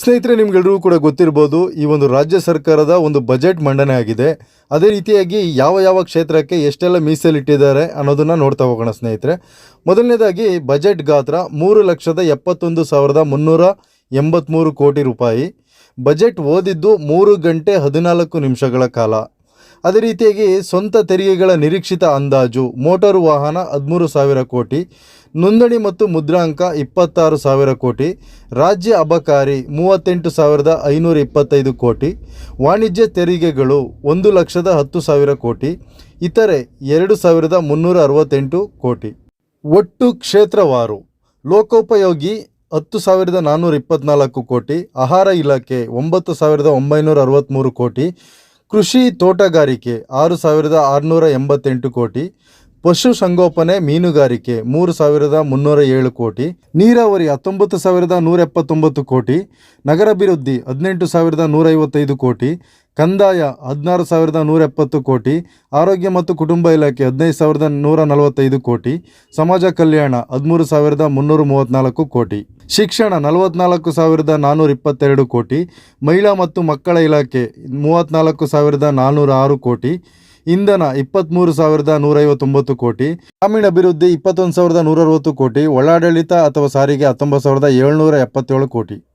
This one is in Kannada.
ಸ್ನೇಹಿತರೆ, ನಿಮ್ಗೆಲ್ರಿಗೂ ಕೂಡ ಗೊತ್ತಿರ್ಬೋದು, ಈ ಒಂದು ರಾಜ್ಯ ಸರ್ಕಾರದ ಒಂದು ಬಜೆಟ್ ಮಂಡನೆ ಆಗಿದೆ. ಅದೇ ರೀತಿಯಾಗಿ ಯಾವ ಯಾವ ಕ್ಷೇತ್ರಕ್ಕೆ ಎಷ್ಟೆಲ್ಲ ಮೀಸಲಿಟ್ಟಿದ್ದಾರೆ ಅನ್ನೋದನ್ನ ನೋಡ್ತಾ ಹೋಗೋಣ ಸ್ನೇಹಿತರೆ. ಮೊದಲನೇದಾಗಿ ಬಜೆಟ್ ಗಾತ್ರ ಮೂರು ಲಕ್ಷದ ಎಪ್ಪತ್ತೊಂದು ಸಾವಿರದ ಮುನ್ನೂರ ಎಂಬತ್ತ್ಮೂರು ಕೋಟಿ ರೂಪಾಯಿ. ಬಜೆಟ್ ಓದಿದ್ದು ಮೂರು ಗಂಟೆ ಹದಿನಾಲ್ಕು ನಿಮಿಷಗಳ ಕಾಲ. ಅದೇ ರೀತಿಯಾಗಿ ಸ್ವಂತ ತೆರಿಗೆಗಳ ನಿರೀಕ್ಷಿತ ಅಂದಾಜು, ಮೋಟಾರು ವಾಹನ ಹದಿಮೂರು ಸಾವಿರ ಕೋಟಿ, ನೋಂದಣಿ ಮತ್ತು ಮುದ್ರಾಂಕ ಇಪ್ಪತ್ತಾರು ಸಾವಿರ ಕೋಟಿ, ರಾಜ್ಯ ಅಬಕಾರಿ ಮೂವತ್ತೆಂಟು ಸಾವಿರದ ಐನೂರ ಇಪ್ಪತ್ತೈದು ಕೋಟಿ, ವಾಣಿಜ್ಯ ತೆರಿಗೆಗಳು ಒಂದು ಲಕ್ಷದ ಹತ್ತು ಸಾವಿರ ಕೋಟಿ, ಇತರೆ ಎರಡು ಸಾವಿರದ ಮುನ್ನೂರ ಅರವತ್ತೆಂಟು ಕೋಟಿ. ಒಟ್ಟು ಕ್ಷೇತ್ರವಾರು, ಲೋಕೋಪಯೋಗಿ ಹತ್ತು ಸಾವಿರದ ನಾನ್ನೂರ ಇಪ್ಪತ್ನಾಲ್ಕು ಕೋಟಿ, ಆಹಾರ ಇಲಾಖೆ ಒಂಬತ್ತು ಸಾವಿರದ ಒಂಬೈನೂರ ಅರವತ್ತ್ಮೂರು ಕೋಟಿ ಕೃಷಿ ತೋಟಗಾರಿಕೆ ಆರು ಸಾವಿರದ ಆರುನೂರ ಎಂಬತ್ತೆಂಟು ಕೋಟಿ, ಪಶು ಸಂಗೋಪನೆ ಮೀನುಗಾರಿಕೆ ಮೂರು ಸಾವಿರದ ಮುನ್ನೂರ ಏಳು ಕೋಟಿ, ನೀರಾವರಿ ಹತ್ತೊಂಬತ್ತು ಸಾವಿರದ ನೂರ ಎಪ್ಪತ್ತೊಂಬತ್ತು ಕೋಟಿ, ನಗರಾಭಿವೃದ್ಧಿ ಹದಿನೆಂಟು ಸಾವಿರದ ನೂರೈವತ್ತೈದು ಕೋಟಿ, ಕಂದಾಯ ಹದಿನಾರು ಸಾವಿರದ ನೂರ ಎಪ್ಪತ್ತು ಕೋಟಿ, ಆರೋಗ್ಯ ಮತ್ತು ಕುಟುಂಬ ಇಲಾಖೆ ಹದಿನೈದು ಸಾವಿರದ ನೂರ ನಲವತ್ತೈದು ಕೋಟಿ, ಸಮಾಜ ಕಲ್ಯಾಣ ಹದಿಮೂರು ಸಾವಿರದ ಮುನ್ನೂರ ಮೂವತ್ತ್ನಾಲ್ಕು ಕೋಟಿ. ಶಿಕ್ಷಣ ನಲವತ್ನಾಲ್ಕು ಸಾವಿರದ ನಾನ್ನೂರ ಇಪ್ಪತ್ತೆರಡು ಕೋಟಿ, ಮಹಿಳಾ ಮತ್ತು ಮಕ್ಕಳ ಇಲಾಖೆ ಮೂವತ್ತ್ನಾಲ್ಕು ಸಾವಿರದ ನಾನ್ನೂರ ಆರು ಕೋಟಿ, ಇಂಧನ ಇಪ್ಪತ್ತ್ಮೂರು ಸಾವಿರದ ನೂರೈವತ್ತೊಂಬತ್ತು ಕೋಟಿ, ಗ್ರಾಮೀಣ ಅಭಿವೃದ್ಧಿ ಇಪ್ಪತ್ತೊಂದು ಸಾವಿರದ ನೂರ ಅರವತ್ತು ಕೋಟಿ, ಒಳಾಡಳಿತ ಅಥವಾ ಸಾರಿಗೆ ಹತ್ತೊಂಬತ್ತು ಸಾವಿರದ ಏಳ್ನೂರ ಎಪ್ಪತ್ತೇಳು ಕೋಟಿ.